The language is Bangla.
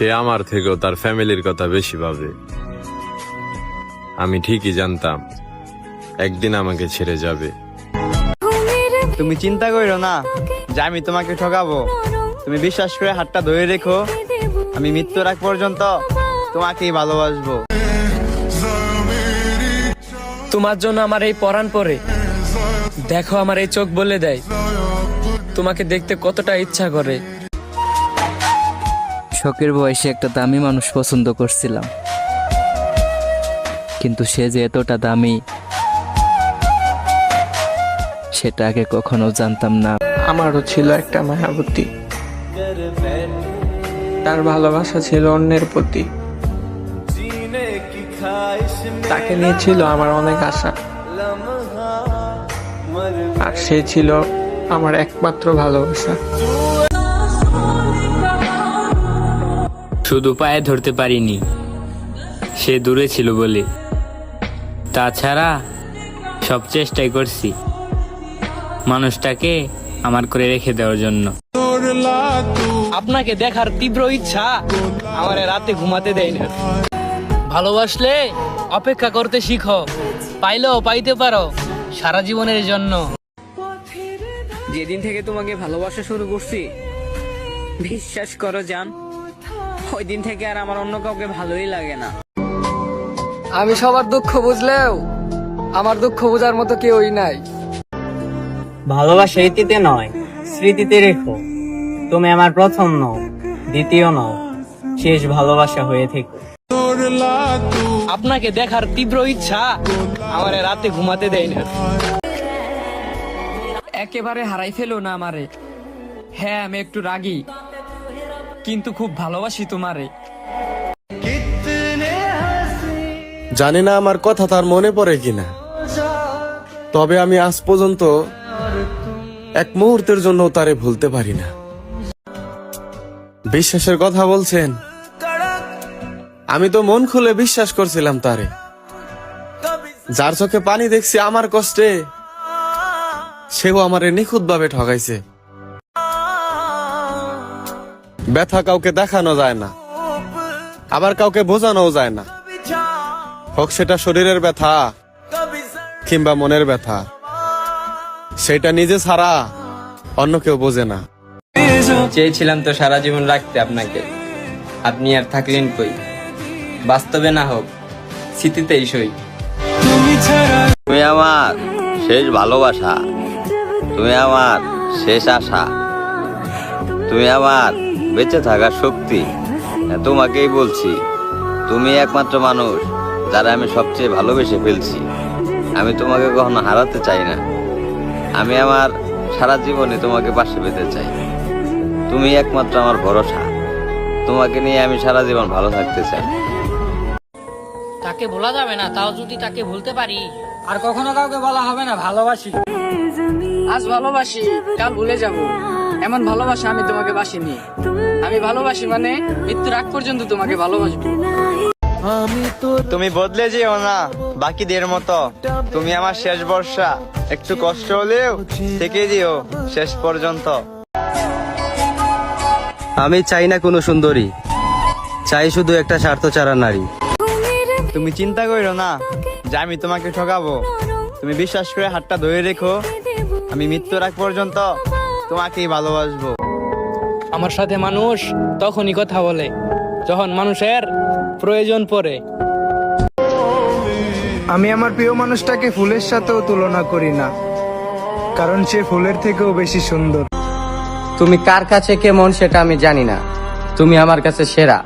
সে আমার থেকেও তার ফ্যামিলির কথা বেশি ভাবে। আমি ঠিকই জানতাম একদিন আমাকে ছেড়ে যাবে। তুমি চিন্তা করো না যে আমি তোমাকে ঠকাবো। তুমি বিশ্বাস করে হাতটা ধরে রেখো আমি মৃত্যুর আগ পর্যন্ত তোমাকেই ভালোবাসবো। তোমার জন্য আমার এই পরাণ পরে। দেখো আমার এই চোখ বলে দেয়। তোমাকে দেখতে কতটা ইচ্ছা করে। শখের বয়সে একটা দামি মানুষ পছন্দ করছিলাম। কিন্তু সে যে এতটা দামি, সেটা আগে কখনো জানতাম না। আমারও ছিল একটা মায়াবতী। তার ভালোবাসা ছিল অন্যের প্রতি। তাকে নিয়ে ছিল আমার অনেক আশা। আর সে ছিল আমার একমাত্র ভালোবাসা। শুধু পায়ে ধরতে পারিনি। সে দূরে ছিল বলে। তাছাড়া সব চেষ্টাই করছি মানুষটাকে আমার করে রেখে দেওয়ার জন্য। আপনাকে দেখার তীব্র ইচ্ছা আমার রাতে ঘুমাতে দেয় না। ভালোবাসলে অপেক্ষা করতে শিখো পাইলেও পাইতে পারো সারা জীবনের জন্য। যেদিন থেকে তোমাকে ভালোবাসা শুরু করছি বিশ্বাস করো জান ওই দিন থেকে আর আমার অন্য কাউকে ভালোই লাগে না। আমি সবার দুঃখ বুঝলেও আমার দুঃখ বোঝার মতো কেউই নাই। ভালোবাসা ইতিতে নয় স্মৃতিতে রেখো। তুমি আমার প্রথম নও দ্বিতীয় নও শেষ ভালোবাসা হয়ে থেকো। আপনাকে দেখার তীব্র ইচ্ছা আমার রাতে ঘুমাতে দেয় না। একেবারে হারাই ফেলো না আমারে। হ্যাঁ আমি একটু রাগী। কিন্তু খুব ভালোবাসি তোমারে। জানি না আমার কথা তার মনে পড়ে কিনা। তবে আমি আজ পর্যন্ত এক মুহূর্তের জন্য তারে ভুলতে পারি না। বিশ্বাসের কথা বলছেন? আমি তো মন খুলে বিশ্বাস করছিলাম তারে। যার চোখে পানি দেখছি আমার কষ্টে, সেও আমারে নিখুঁত ভাবে ব্যথা কাউকে দেখানো যায় না আবার কাউকে বোঝানোও যায় না। হোক সেটা শরীরের ব্যথা কিংবা মনের ব্যথা সেটা নিজে ছাড়া অন্য কেউ বোঝে না। চেয়েছিলাম তো সারা জীবন রাখতে আপনাকে আপনি আর থাকলেন কই? বাস্তবে না হোক স্মৃতিতেই সই। তুমি আমার শেষ ভালোবাসা তুমি আমার শেষ আশা তুমি আমার বেঁচে থাকার শক্তি। হ্যাঁ, তোমাকেই বলছি তুমি একমাত্র মানুষ যারা আমি সবচেয়ে ভালোবেসে ফেলছি। আমি তোমাকে কখনো হারাতে চাই না। আমি আমার সারা জীবনে তোমাকে পাশে পেতে চাই। তুমি একমাত্র আমার ভরসা। তোমাকে নিয়ে আমি সারা জীবন ভালো থাকতে চাই। তাকে ভোলা যাবে না তাও যদি তাকে ভুলতে পারি। আর কখনো কাউকে বলা হবে না ভালোবাসি। আজ ভালোবাসি কাল ভুলে যাব। এমন ভালোবাসা আমি তোমাকে বাসিনি। আমি ভালোবাসি মানে মৃত্যুর আগ পর্যন্ত তোমাকে ভালোবাসবো। তুমি বদলে যেও না বাকিদের মতো। তুমি আমার শেষ বর্ষা একটু কষ্ট হলেও থেকে দিও শেষ পর্যন্ত। আমি চাই না কোনো সুন্দরী। চাই শুধু একটা স্বার্থচারা নারী। তুমি চিন্তা করো না যে আমি তোমাকে ঠকাবো। তুমি বিশ্বাস করে হাতটা ধরে রেখো। আমি মৃত্যুর আগ পর্যন্ত তোমাকেই ভালোবাসবো। আমার সাথে মানুষ তখনই কথা বলে যখন মানুষের প্রয়োজন পড়ে। আমি আমার প্রিয় মানুষটাকে ফুলের সাথেও তুলনা করি না কারণ সে ফুলের থেকেও বেশি সুন্দর। তুমি কার কাছে কেমন সেটা আমি জানি না। তুমি আমার কাছে সেরা।